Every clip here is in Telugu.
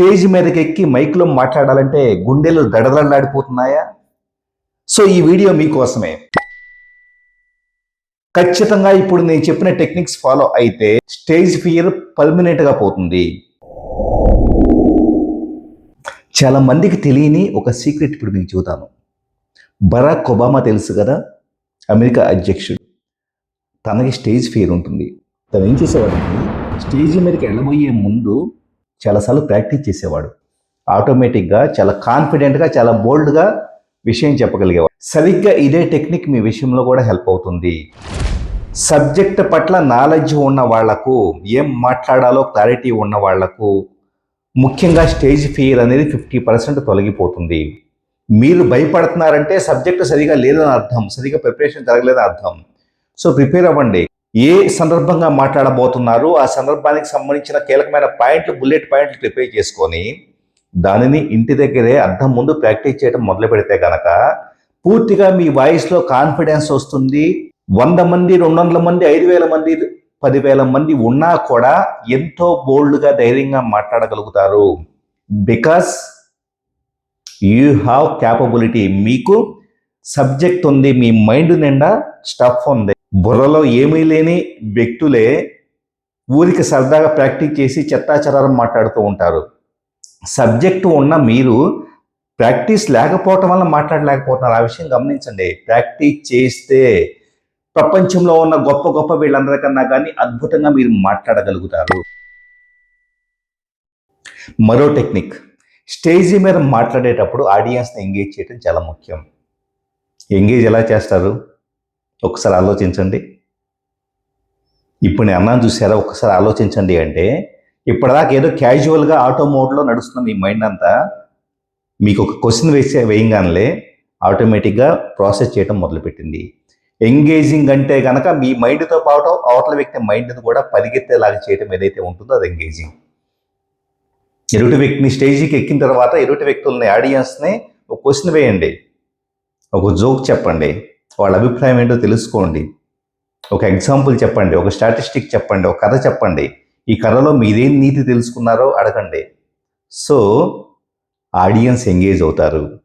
స్టేజ్ మీదకి ఎక్కి మైక్లో మాట్లాడాలంటే గుండెలు దడదడలాడిపోతున్నాయా? సో ఈ వీడియో మీకోసమే. ఖచ్చితంగా ఇప్పుడు నేను చెప్పిన టెక్నిక్స్ ఫాలో అయితే స్టేజ్ ఫియర్ పర్మనెంట్గా పోతుంది. చాలా మందికి తెలియని ఒక సీక్రెట్ ఇప్పుడు మీకు చూతాను బరాక్ ఒబామా తెలుసు కదా? అమెరికా అధ్యక్షుడు. తనకి స్టేజ్ ఫియర్ ఉంటుంది. తను ఏం చేసేవాడంటే స్టేజ్ మీదకి వెళ్ళబోయే ముందు చాలాసార్లు ప్రాక్టీస్ చేసేవాడు. ఆటోమేటిక్గా చాలా కాన్ఫిడెంట్గా చాలా బోల్డ్గా విషయం చెప్పగలిగేవాడు. సరిగ్గా ఇదే టెక్నిక్ మీ విషయంలో కూడా హెల్ప్ అవుతుంది. సబ్జెక్ట్ పట్ల నాలెడ్జ్ ఉన్న వాళ్ళకు ఏం మాట్లాడాలో క్లారిటీ ఉన్న వాళ్ళకు ముఖ్యంగా స్టేజ్ ఫియర్ అనేది ఫిఫ్టీ పర్సెంట్ తొలగిపోతుంది. మీరు భయపడుతున్నారంటే సబ్జెక్ట్ సరిగా లేదని అర్థం సరిగా ప్రిపరేషన్ జరగలేదని అర్థం. సో ప్రిపేర్ అవ్వండి. ఏ సందర్భంగా మాట్లాడబోతున్నారు? ఆ సందర్భానికి సంబంధించిన కీలకమైన పాయింట్లు బుల్లెట్ పాయింట్లు ప్రిపేర్ చేసుకొని దానిని ఇంటి దగ్గరే అర్థం ముందు ప్రాక్టీస్ చేయడం మొదలు పెడితే గనక పూర్తిగా మీ వాయిస్లో కాన్ఫిడెన్స్ వస్తుంది. వంద మంది రెండు వందల మంది ఐదు వేల మంది పదివేల మంది ఉన్నా కూడా ఎంతో బోల్డ్గా ధైర్యంగా మాట్లాడగలుగుతారు. Because you have capability. మీకు సబ్జెక్ట్ ఉంది మీ మైండ్ నిండా స్టఫ్ ఉంది. బుర్రలో ఏమీ లేని వ్యక్తులే ఊరికి సరదాగా ప్రాక్టీస్ చేసి చెత్తాచరారం మాట్లాడుతూ ఉంటారు. సబ్జెక్టు ఉన్న మీరు ప్రాక్టీస్ లేకపోవటం వల్ల మాట్లాడలేకపోతున్నారు. ఆ విషయం గమనించండి. ప్రాక్టీస్ చేస్తే ప్రపంచంలో ఉన్న గొప్ప గొప్ప వీళ్ళందరికన్నా కానీ అద్భుతంగా మీరు మాట్లాడగలుగుతారు. మరో టెక్నిక్. స్టేజి మీద మాట్లాడేటప్పుడు ఆడియన్స్ని ఎంగేజ్ చేయడం చాలా ముఖ్యం. ఎంగేజ్ ఎలా చేస్తారు? ఒకసారి ఆలోచించండి. ఇప్పుడు నేను అన్నాను చూసారా ఒకసారి ఆలోచించండి అంటే ఇప్పటిదాకా ఏదో క్యాజువల్గా ఆటో మోడ్లో నడుస్తున్న మీ మైండ్ అంతా మీకు ఒక క్వశ్చన్ వేసే వేయంగానే ఆటోమేటిక్గా ప్రాసెస్ చేయడం మొదలుపెట్టింది. ఎంగేజింగ్ అంటే కనుక మీ మైండ్తో పాటు అవతల వ్యక్తి మైండ్ని కూడా పరిగెత్తేలాగా చేయడం ఏదైతే ఉంటుందో అది ఎంగేజింగ్. ఎరుటి వ్యక్తిని స్టేజీకి ఎక్కిన తర్వాత ఎరుటి వ్యక్తుల్ని ఆడియన్స్ని ఒక క్వశ్చన్ వేయండి. ఒక జోక్ చెప్పండి. వాళ్ళ అభిప్రాయం ఏంటో తెలుసుకోండి. ఒక ఎగ్జాంపుల్ చెప్పండి ఒక స్టాటిస్టిక్ చెప్పండి ఒక కథ చెప్పండి. ఈ కథలో మీరేం నీతి తెలుసుకున్నారో అడగండి. సో ఆడియన్స్ ఎంగేజ్ అవుతారు.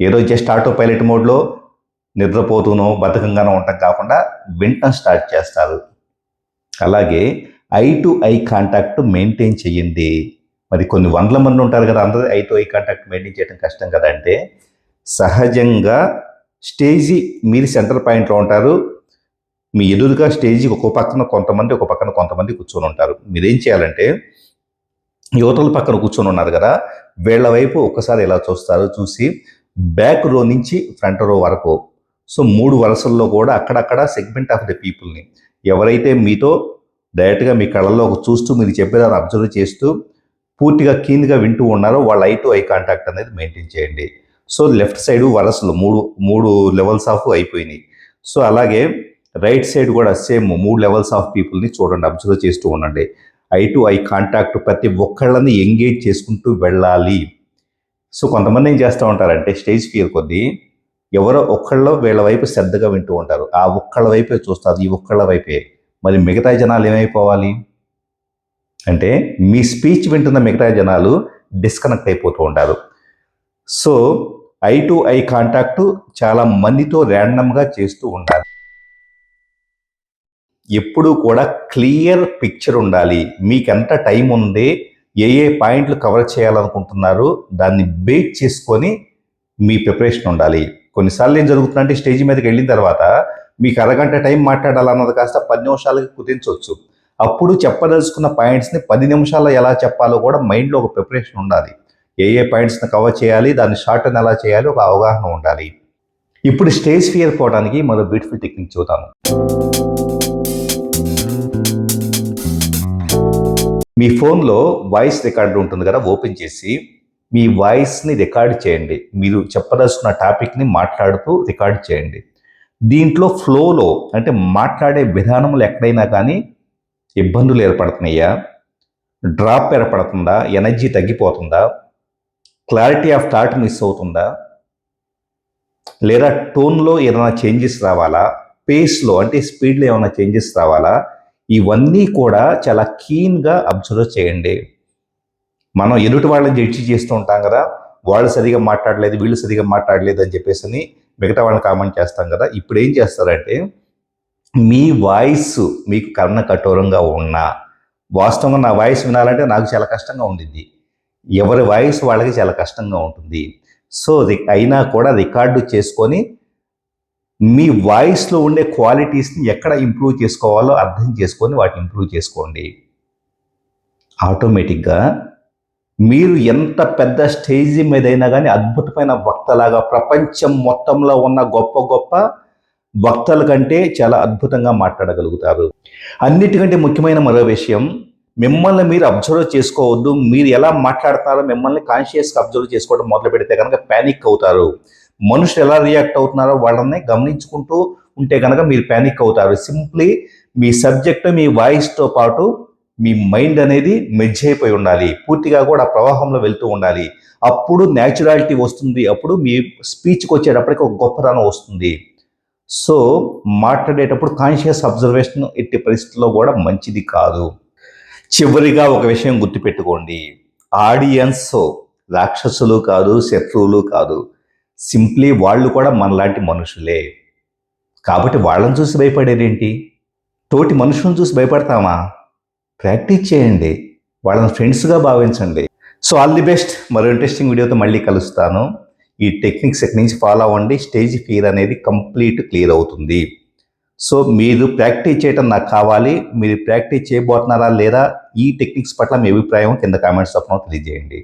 ఏదో జస్ట్ ఆటో పైలట్ మోడ్లో నిద్రపోతూనో బతకంగానో ఉండటం కాకుండా వింటం స్టార్ట్ చేస్తారు. అలాగే eye to eye contact maintain చేయండి మరి కొన్ని వందల మంది ఉంటారు కదా అందరూ eye to eye contact maintain చేయడం కష్టం కదా అంటే సహజంగా స్టేజీ మీరు సెంటర్ పాయింట్లో ఉంటారు. మీ ఎదురుగా స్టేజీకి ఒక పక్కన కొంతమంది ఒక పక్కన కొంతమంది కూర్చొని ఉంటారు. మీరేం చేయాలంటే యువతల పక్కన కూర్చొని ఉన్నారు కదా వీళ్ళ వైపు ఒకసారి ఇలా చూస్తారు? చూసి బ్యాక్ రో నుంచి ఫ్రంట్ రో వరకు. సో మూడు వరుసల్లో కూడా అక్కడక్కడ సెగ్మెంట్ ఆఫ్ ది పీపుల్ని. ఎవరైతే మీతో డైరెక్ట్గా మీ కళ్ళల్లో చూస్తూ మీరు చెప్పేదాన్ని అబ్జర్వ్ చేస్తూ పూర్తిగా కీన్గా వింటూ ఉన్నారో వాళ్ళ ఐ టు ఐ కాంటాక్ట్ అనేది మెయింటైన్ చేయండి. సో లెఫ్ట్ సైడ్ వరసలు మూడు మూడు లెవెల్స్ ఆఫ్ అయిపోయినాయి. సో అలాగే రైట్ సైడ్ కూడా సేమ్ మూడు లెవెల్స్ ఆఫ్ పీపుల్ని చూడండి అబ్జర్వ్ చేస్తూ ఉండండి. ఐ టు ఐ కాంటాక్ట్ ప్రతి ఒక్కళ్ళని ఎంగేజ్ చేసుకుంటూ వెళ్ళాలి. సో కొంతమంది ఏం చేస్తూ ఉంటారంటే స్టేజ్ ఫియర్ కొద్దీ ఎవరో ఒక్కళ్ళో వీళ్ళ వైపు శ్రద్ధగా వింటూ ఉంటారు. ఆ ఒక్కళ్ళ వైపే చూస్తారు ఈ ఒక్కళ్ళ వైపే. మరి మిగతా జనాలు ఏమైపోవాలి? అంటే మీ స్పీచ్ వింటున్న మిగతా జనాలు డిస్కనెక్ట్ అయిపోతూ ఉంటారు. So eye to eye contact చాలా మందితో ర్యాండమ్గా చేస్తూ ఉండాలి. ఎప్పుడూ కూడా క్లియర్ పిక్చర్ ఉండాలి. మీకు ఎంత టైం ఉంది ఏ ఏ పాయింట్లు కవర్ చేయాలనుకుంటున్నారు దాన్ని బేట్ చేసుకొని మీ ప్రిపరేషన్ ఉండాలి. కొన్నిసార్లు ఏం జరుగుతుందంటే స్టేజ్ మీదకి వెళ్ళిన తర్వాత మీకు అరగంట టైం మాట్లాడాలన్నది కాస్త పది నిమిషాలకి కుదించవచ్చు. అప్పుడు చెప్పదలుచుకున్న పాయింట్స్ని పది నిమిషాల్లో ఎలా చెప్పాలో కూడా మైండ్లో ఒక ప్రిపరేషన్ ఉండాలి. ఏ ఏ పాయింట్స్ని కవర్ చేయాలి దాన్ని షార్ట్ అని ఎలా చేయాలి ఒక అవగాహన ఉండాలి. ఇప్పుడు స్టేజ్ ఫియర్ పోవడానికి మరో బ్యూటిఫుల్ టెక్నిక్ చూద్దాము. మీ ఫోన్లో వాయిస్ రికార్డు ఉంటుంది కదా ఓపెన్ చేసి మీ వాయిస్ని రికార్డ్ చేయండి. మీరు చెప్పదలుచుకున్న టాపిక్ని మాట్లాడుతూ రికార్డ్ చేయండి. దీంట్లో ఫ్లోలో అంటే మాట్లాడే విధానంలో ఎక్కడైనా కానీ ఇబ్బందులు ఏర్పడుతున్నాయా? డ్రాప్ ఏర్పడుతుందా? ఎనర్జీ తగ్గిపోతుందా? క్లారిటీ ఆఫ్ థాట్ మిస్ అవుతుందా? లేదా టోన్లో ఏదైనా చేంజెస్ రావాలా? పేస్లో అంటే స్పీడ్లో ఏమైనా చేంజెస్ రావాలా? ఇవన్నీ కూడా చాలా కీన్గా అబ్జర్వ్ చేయండి. మనం ఎదుటి వాళ్ళని జడ్జి చేస్తూ ఉంటాం కదా వాళ్ళు సరిగా మాట్లాడలేదు వీళ్ళు సరిగా మాట్లాడలేదు అని చెప్పేసి అని మిగతా వాళ్ళని కామెంట్ చేస్తాం కదా ఇప్పుడు ఏం చేస్తారంటే మీ వాయిస్ మీకు కర్ణ కఠోరంగా ఉన్నా వాస్తవంగా నా వాయిస్ వినాలంటే నాకు చాలా కష్టంగా ఉండింది ఎవరి వాయిస్ వాళ్ళకి చాలా కష్టంగా ఉంటుంది. సో రి- అయినా కూడా రికార్డు చేసుకొని మీ వాయిస్లో ఉండే క్వాలిటీస్ని ఎక్కడ ఇంప్రూవ్ చేసుకోవాలో అర్థం చేసుకొని వాటిని ఇంప్రూవ్ చేసుకోండి. ఆటోమేటిక్గా మీరు ఎంత పెద్ద స్టేజ్ మీదైనా కానీ అద్భుతమైన వక్తలాగా ప్రపంచం మొత్తంలో ఉన్న గొప్ప గొప్ప వక్తల కంటే చాలా అద్భుతంగా మాట్లాడగలుగుతారు. అన్నిటికంటే ముఖ్యమైన మరో విషయం మిమ్మల్ని మీరు అబ్జర్వ్ చేసుకోవద్దు. మీరు ఎలా మాట్లాడతారో మిమ్మల్ని కాన్షియస్గా అబ్జర్వ్ చేసుకోవడం మొదలు పెడితే కనుక ప్యానిక్ అవుతారు. మనుషులు ఎలా రియాక్ట్ అవుతున్నారో వాళ్ళని గమనించుకుంటూ ఉంటే కనుక మీరు ప్యానిక్ అవుతారు. సింప్లీ మీ సబ్జెక్ట్ మీ వాయిస్తో పాటు మీ మైండ్ అనేది మెజ్ అయిపోయి ఉండాలి. పూర్తిగా కూడా ప్రవాహంలో వెళ్తూ ఉండాలి. అప్పుడు న్యాచురాలిటీ వస్తుంది. అప్పుడు మీ స్పీచ్కి వచ్చేటప్పటికి ఒక గొప్పతనం వస్తుంది. సో మాట్లాడేటప్పుడు కాన్షియస్ అబ్జర్వేషన్ ఎట్టి పరిస్థితుల్లో కూడా మంచిది కాదు. చివరిగా ఒక విషయం గుర్తుపెట్టుకోండి. ఆడియన్స్ రాక్షసులు కాదు శత్రువులు కాదు. సింప్లీ వాళ్ళు కూడా మనలాంటి మనుషులే. కాబట్టి వాళ్ళని చూసి భయపడేదేంటి? తోటి మనుషులను చూసి భయపడతామా? ప్రాక్టీస్ చేయండి. వాళ్ళని ఫ్రెండ్స్గా భావించండి. So all the best. మరో ఇంట్రెస్టింగ్ వీడియోతో మళ్ళీ కలుస్తాను. ఈ టెక్నిక్స్ ఎక్కడి నుంచి ఫాలో అవ్వండి. స్టేజ్ ఫీర్ అనేది కంప్లీట్ క్లియర్ అవుతుంది. సో మీరు ప్రాక్టీస్ చేయటం నాకు కావాలి మీరు ప్రాక్టీస్ చేయబోతున్నారా లేదా ఈ టెక్నిక్స్ పట్ల మీ అభిప్రాయం కింద కామెంట్స్ తప్పకుండా తెలియజేయండి.